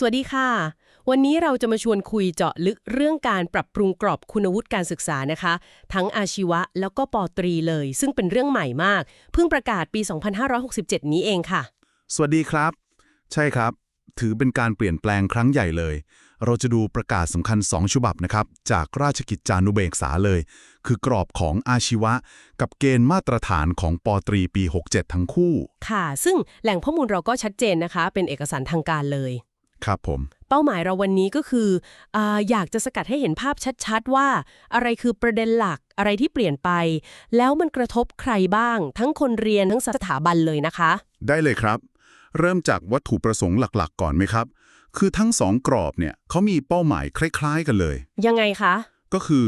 สวัสดีค่ะ วันนี้เราจะมาชวนคุยเจาะลึกเรื่องการปรับปรุงกรอบคุณวุฒิการศึกษานะคะ ทั้งอาชีวะแล้วก็ปอตรีเลย ซึ่งเป็นเรื่องใหม่มาก เพิ่งประกาศปี 2567 นี้เองค่ะ สวัสดีครับ ใช่ครับ ถือเป็นการเปลี่ยนแปลงครั้งใหญ่เลย เราจะดูประกาศสำคัญ 2 ฉบับนะครับ จากราชกิจจานุเบกษาเลย คือกรอบของอาชีวะ กับเกณฑ์มาตรฐานของปอตรีปี 67 ทั้งคู่ ค่ะ ซึ่งแหล่งข้อมูลเราก็ชัดเจนนะคะ เป็นเอกสารทางการเลย ครับผม เป้าหมายเราวันนี้ก็คืออาอยากจะสกัดให้เห็นภาพชัด ๆ ว่า อะไรคือประเด็นหลักอะไรที่เปลี่ยนไป แล้วมันกระทบใครบ้าง ทั้งคนเรียนทั้งสถาบันเลยนะคะ ได้เลยครับ เริ่มจากวัตถุประสงค์หลักๆ ก่อนไหมครับ คือทั้งสองกรอบเนี่ยเขามีเป้าหมายคล้าย ๆ กันเลย ยังไงคะ ก็คือ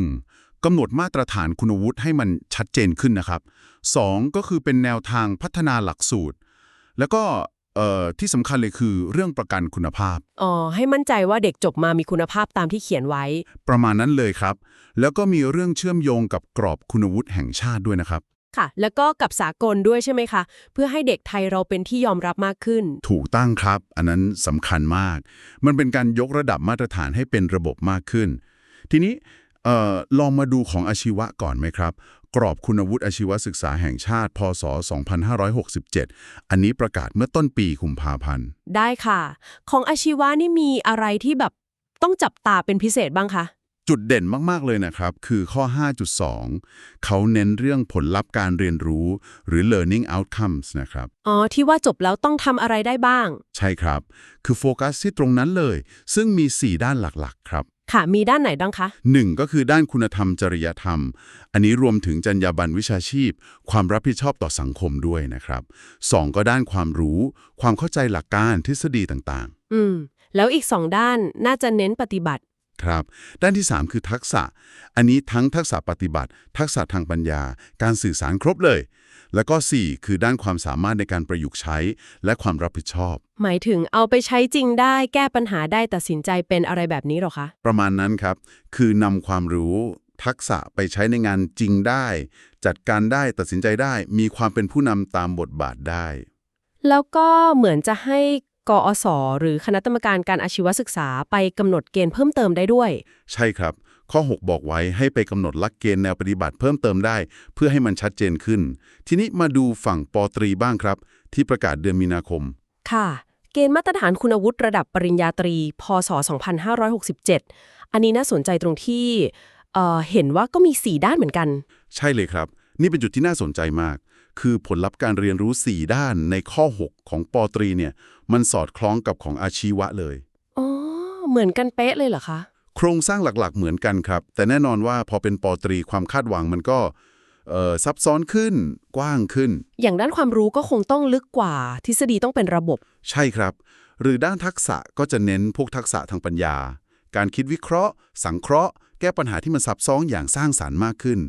1. กำหนดมาตรฐานคุณวุฒิให้มันชัดเจนขึ้นนะครับ 2. ก็คือเป็นแนวทางพัฒนาหลักสูตร แล้วก็ เอ่อที่สำคัญเลยคือเรื่องประกันคุณภาพ อ๋อ ให้มั่นใจว่าเด็กจบมามีคุณภาพตามที่เขียนไว้ ประมาณนั้นเลยครับ แล้วก็มีเรื่องเชื่อมโยงกับกรอบคุณวุฒิแห่งชาติด้วยนะครับ ค่ะ แล้วก็กับสากลด้วยใช่ไหมคะ เพื่อให้เด็กไทยเราเป็นที่ยอมรับมากขึ้น ถูกตั้งครับ อันนั้นสำคัญมาก มันเป็นการยกระดับมาตรฐานให้เป็นระบบมากขึ้น ทีนี้เอ่อลองมาดูของอาชีวะก่อนไหมครับกรอบคุณวุฒิอาชีวศึกษาแห่งชาติ พศ 2567 อันนี้ประกาศเมื่อต้นปีกุมภาพันธ์ ได้ค่ะ ของอาชีวะนี่มีอะไรที่แบบต้องจับตาเป็นพิเศษบ้างคะ จุดเด่นมาก ๆ เลยนะครับ คือข้อ 5.2 เขาเน้นเรื่องผลลัพธ์การเรียนรู้ หรือ learning outcomes นะครับ อ๋อ ที่ว่าจบแล้วต้องทำอะไรได้บ้าง ใช่ครับ คือโฟกัสที่ตรงนั้นเลย ซึ่งมี 4 ด้านหลัก ๆ ครับ ค่ะ มีด้านไหนบ้างคะ1ก็คือด้านคุณธรรมจริยธรรม อันนี้รวมถึงจรรยาบรรณวิชาชีพ ความรับผิดชอบต่อสังคมด้วยนะครับ2ก็ด้านความรู้ ความเข้าใจหลักการทฤษฎีต่างอืม แล้วอีกสองด้านน่าจะเน้นปฏิบัติ ๆ ครับ ด้านที่ 3 คือทักษะ อันนี้ทั้งทักษะปฏิบัติ ทักษะทางปัญญา การสื่อสารครบเลย แล้วก็ 4 คือด้านความสามารถในการประยุกต์ใช้ และความรับผิดชอบ หมายถึงเอาไปใช้จริงได้ แก้ปัญหาได้ตัดสินใจเป็นอะไรแบบนี้เหรอคะ ประมาณนั้นครับ คือนำความรู้ทักษะไปใช้ในงานจริงได้ จัดการได้ตัดสินใจได้ มีความเป็นผู้นำตามบทบาทได้ แล้วก็เหมือนจะให้กอสหรือคณะกรรมการการอาชีวศึกษาไปกำหนดเกณฑ์เพิ่มเติมได้ด้วย ใช่ครับ ข้อ 6 บอกไว้ให้ไปกำหนดหลักเกณฑ์แนวปฏิบัติเพิ่มเติมได้ เพื่อให้มันชัดเจนขึ้น ทีนี้มาดูฝั่งปอตรีบ้างครับ ที่ประกาศเดือนมีนาคม ค่ะ เกณฑ์มาตรฐานคุณวุฒิระดับปริญญาตรี พศ 2567 อันนี้น่าสนใจตรงที่เอ่อเห็นว่าก็มี 4 ด้านเหมือนกัน ใช่เลยครับ นี่เป็นจุดที่น่าสนใจมาก คือผลลัพธ์การเรียนรู้ 4 ด้านในข้อ 6 ของปอตรีเนี่ยมันสอดคล้องกับของอาชีวะเลย อ๋อ เหมือนกันเป๊ะเลยเหรอคะ โครงสร้างหลักๆ เหมือนกันครับ แต่แน่นอนว่าพอเป็นปอตรีความคาดหวังมันก็เอ่อซับซ้อนขึ้นกว้างขึ้น อย่างด้านความรู้ก็คงต้องลึกกว่า ทฤษฎีต้องเป็นระบบ ใช่ครับ หรือด้านทักษะก็จะเน้นพวกทักษะทางปัญญา การคิดวิเคราะห์ สังเคราะห์ แก้ปัญหาที่มันซับซ้อนอย่างสร้างสารรค์มากขึ้น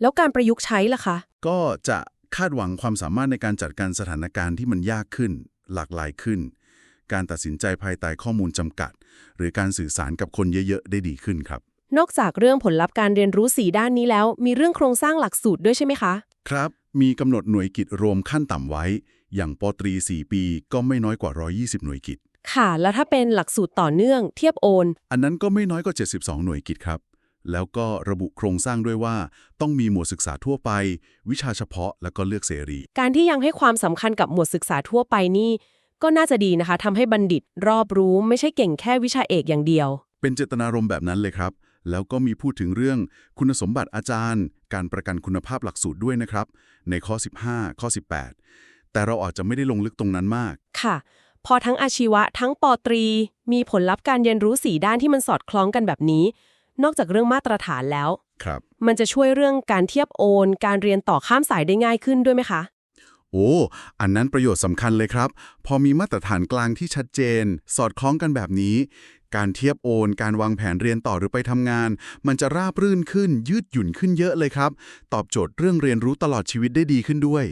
แล้วการประยุกต์ใช้ล่ะคะ ก็จะคาดหวังความสามารถในการจัดการสถานการณ์ที่มันยากขึ้น หลากหลายขึ้น การตัดสินใจภายใต้ข้อมูลจำกัด หรือการสื่อสารกับคนเยอะๆ ได้ดีขึ้นครับ นอกจากเรื่องผลลัพธ์การเรียนรู้ 4 ด้านนี้แล้ว มีเรื่องโครงสร้างหลักสูตรด้วยใช่ไหมคะ ครับ มีกำหนดหน่วยกิจรวมขั้นต่ำไว้ อย่างปตรี 4 ปี ก็ไม่น้อยกว่า 120 หน่วยกิจ ค่ะ แล้วถ้าเป็นหลักสูตรต่อเนื่องเทียบโอน อันนั้นก็ไม่น้อยกว่า 72 หน่วยกิจครับแล้วก็ระบุโครงสร้างด้วยว่า ต้องมีหมวดศึกษาทั่วไป วิชาเฉพาะแล้วก็เลือกเสรี การที่ยังให้ความสำคัญกับหมวดศึกษาทั่วไปนี่ ก็น่าจะดีนะคะทำให้บัณฑิตรอบรู้ไม่ใช่เก่งแค่วิชาเอกอย่างเดียว เป็นเจตนารมณ์แบบนั้นเลยครับ แล้วก็มีพูดถึงเรื่องคุณสมบัติอาจารย์ การประกันคุณภาพหลักสูตรด้วยนะครับ ในข้อ 15 ข้อ 18 แต่เราอาจจะไม่ได้ลงลึกตรงนั้นมาก ค่ะ พอทั้งอาชีวะทั้งปอตรี มีผลลัพธ์การเรียนรู้สีด้านที่มันสอดคล้องกันแบบนี้ นอกจากเรื่องมาตรฐานแล้ว ครับ มันจะช่วยเรื่องการเทียบโอน การเรียนต่อข้ามสายได้ง่ายขึ้นด้วยไหมคะ โอ้ อันนั้นประโยชน์สำคัญเลยครับ พอมีมาตรฐานกลางที่ชัดเจน สอดคล้องกันแบบนี้ การเทียบโอน การวางแผนเรียนต่อหรือไปทำงาน มันจะราบรื่นขึ้น ยืดหยุ่นขึ้นเยอะเลยครับ ตอบโจทย์เรื่องเรียนรู้ตลอดชีวิตได้ดีขึ้นด้วย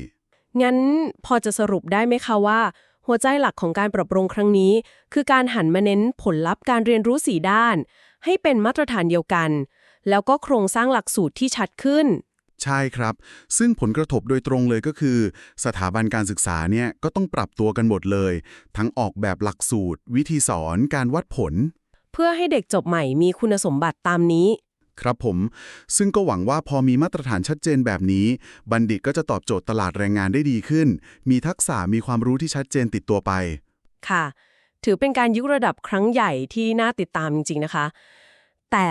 งั้นพอจะสรุปได้ไหมคะว่า หัวใจหลักของการปรับปรุงครั้งนี้ คือการหันมาเน้นผลลัพธ์การเรียนรู้สีด้าน ให้เป็นมาตรฐานเดียวกัน แล้วก็โครงสร้างหลักสูตรที่ชัดขึ้น ใช่ครับ ซึ่งผลกระทบโดยตรงเลยก็คือ สถาบันการศึกษาเนี่ยก็ต้องปรับตัวกันหมดเลย ทั้งออกแบบหลักสูตร วิธีสอนการวัดผล เพื่อให้เด็กจบใหม่มีคุณสมบัติตามนี้ ครับผม ซึ่งก็หวังว่าพอมีมาตรฐานชัดเจนแบบนี้ บัณฑิตก็จะตอบโจทย์ตลาดแรงงานได้ดีขึ้น มีทักษะมีความรู้ที่ชัดเจนติดตัวไป ค่ะ ถือเป็นการยกระดับครั้งใหญ่ที่น่าติดตามจริงๆนะคะ แต่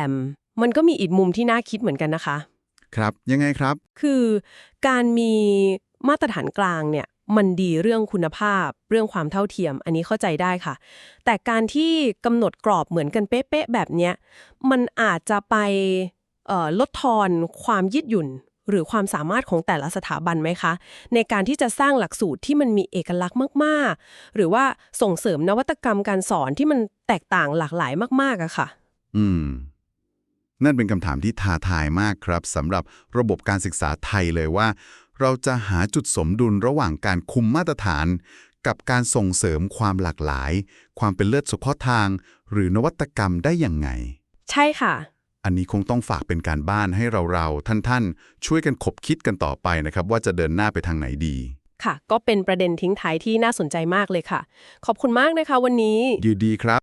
มันก็มีอีกมุมที่น่าคิดเหมือนกันนะคะ ครับยังไงครับ คือการมีมาตรฐานกลางเนี่ยมันดีเรื่องคุณภาพ เรื่องความเท่าเทียม อันนี้เข้าใจได้ค่ะ แต่การที่กำหนดกรอบเหมือนกันเป๊ะๆแบบเนี้ยมันอาจจะไปเอ่อลดทอนความยืดหยุ่น หรือความสามารถของแต่ละสถาบันไหมคะ ในการที่จะสร้างหลักสูตรที่มันมีเอกลักษณ์มากๆ หรือว่าส่งเสริมนวัตกรรมการสอนที่มันแตกต่างหลากหลายมากๆอะค่ะ อืม นั่นเป็นคำถามที่ท้าทายมากครับสำหรับระบบการศึกษาไทยเลยว่า เราจะหาจุดสมดุลระหว่างการคุมมาตรฐาน กับการส่งเสริมความหลากหลาย ความเป็นเลิศเฉพาะทาง หรือนวัตกรรมได้อย่างไง ใช่ค่ะ อันนี้คงต้องฝากเป็นการบ้านให้เราๆท่านๆ ช่วยกันขบคิดกันต่อไปนะครับ ว่าจะเดินหน้าไปทางไหนดีค่ะ ก็เป็นประเด็นทิ้งท้ายที่น่าสนใจมากเลยค่ะ ขอบคุณมากนะคะวันนี้ยินดีครับ